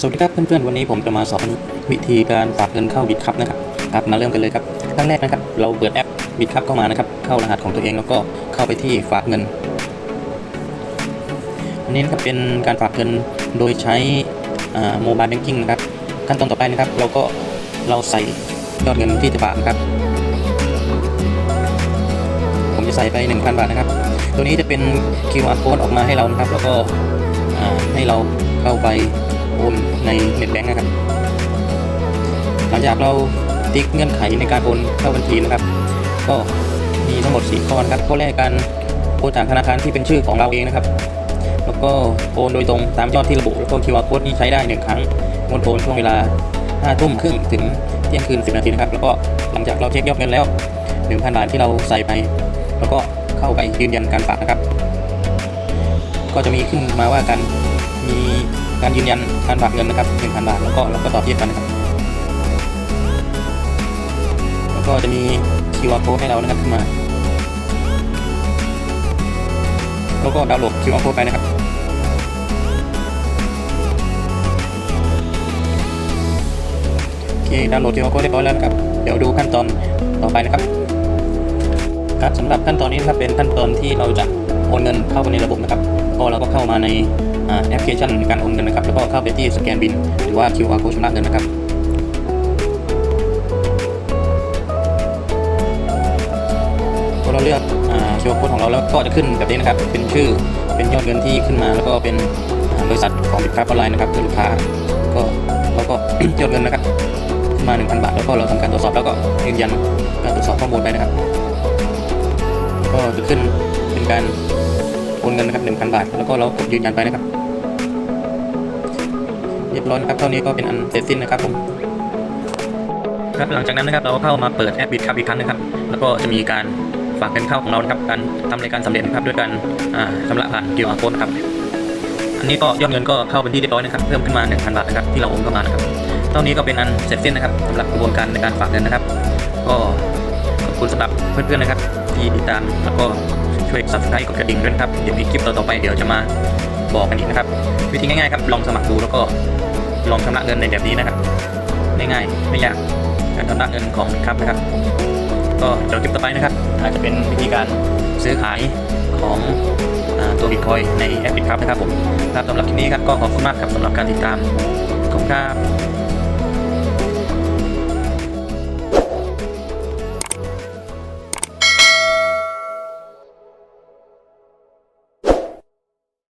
สวัสดีครับเพื่อนๆ วันนี้ผมจะมาสอนวิธีการฝากเงินเข้าบิตคัพนะครับครับมาเริ่มกันเลยครับขั้นแรกนะครับ เราเปิดแอปบิตคัพเข้ามานะครับ เข้ารหัสของตัวเองแล้วก็เข้าไปที่ฝากเงินอันนี้นะครับเป็นการฝากเงินโดยใช้โมบายแบงกิ้งนะครับ ขั้นตอนต่อไปนะครับ เราก็เราใส่ยอดเงินที่จะฝากนะครับ ผมจะใส่ไป 1,000 บาทนะครับ ตัวนี้จะเป็น QR code ออกมาให้เรานะครับ แล้วก็ให้เราเข้าไป โอนในเน็ตแบงก์นะครับ หลังจากเราติ๊กเงื่อนไขในการโอนเข้าบัญชีนะครับ ก็มีทั้งหมด 4 ข้อนะครับ ข้อแรกการโอนจากธนาคารที่เป็นชื่อของเราเองนะครับ แล้วก็โอนโดยตรงตามยอดที่ระบุ แล้วก็ QR code นี้ใช้ได้หนึ่งครั้งงดโอนช่วงเวลา5ทุ่มครึ่งถึงเที่ยงคืน 10 นาทีนะครับ แล้วก็หลังจากเราเช็คยอดเงินแล้ว 1,000 บาทที่เราใส่ไป แล้วก็เข้าไปยืนยันการฝากนะครับ ก็จะมีขึ้นมาว่าการมี การยืนยันการฝากเงินนะครับ1,000บาทแล้วก็เราก็ตอบเทียบกันนะครับ แล้วก็จะมี QR code ให้เรานะครับขึ้นมา แล้วก็ดาวน์โหลด QR code ไปนะครับโอเคดาวน์โหลด QR code เรียบร้อยแล้วนะครับ เดี๋ยวดูขั้นตอนต่อไปนะครับครับสำหรับขั้นตอนนี้นะครับเป็นขั้นตอนที่เราจะโอนเงินเข้าไปในระบบนะครับ ก็เราก็เข้ามาใน แอปพลิเคชันในการโอนเงินนะครับ แล้วก็เข้าไปที่สแกนบิน หรือว่า QR code ชำระเงินนะครับพอเราเลือกอ QR code ของเราแล้วก็จะขึ้นแบบนี้นะครับ เป็นชื่อ เป็นยอดเงินที่ขึ้นมา แล้วก็เป็นบริษัทของบิตคัพออนไลน์นะครับคือลูกค้า ก็แล้วก็ยอดเงินนะครับขึ้นมา 1,000 บาท แล้วก็เราทำการตรวจสอบแล้วก็ยืนยันการตรวจสอบข้อมูลไปนะครับ ก็จะขึ้นเป็นการ นเงินนะครับ1,000 บาท แล้วก็เรากดยืนยันไปนะครับ เรียบร้อยนะครับเท่านี้ก็เป็นอันเสร็จสิ้นนะครับผมครับหลังจากนั้นนะครับเราก็เข้ามาเปิดแอปบิตครับอีกครั้งนะครับ แล้วก็จะมีการฝากเงินเข้าของเรานะครับการทำรายการสำเร็จนะครับด้วยการอ่าชำระผ่าน QR code นครับอันนี้ก็ยอดเงินก็เข้าเป็นที่เรียบร้อยนะครับเพิ่มขึ้นมา 1,000 บาทนะครับที่เราโอนเข้ามานะครับเท่านี้ก็เป็นอันเสร็จสิ้นนะครับสำหรับกระบวนการในการฝากเงินนะครับ ก็ขอบคุณสำหรับเพื่อนๆนะครับ ที่ติดตามแล้วก็ ช่วย subscribe กดกระดิ่งด้วยนะครับ เดี๋ยวมีคลิปต่อๆไปเดี๋ยวจะมาบอกกันอีกนะครับ วิธีง่ายๆครับ ลองสมัครดูแล้วก็ลองชำระเงินในแบบนี้นะครับ ง่ายๆไม่ยากการชำระเงินของครับนะครับ ก็เดี๋ยวคลิปต่อไปนะครับอาจจะเป็นวิธีการซื้อขายของอตัวบิตคอยในแอปบิตครับนะครับผมครับสำหรับคลิปนี้ครับก็ขอบคุณมากครับสำหรับการติดตามขอบคุณครับ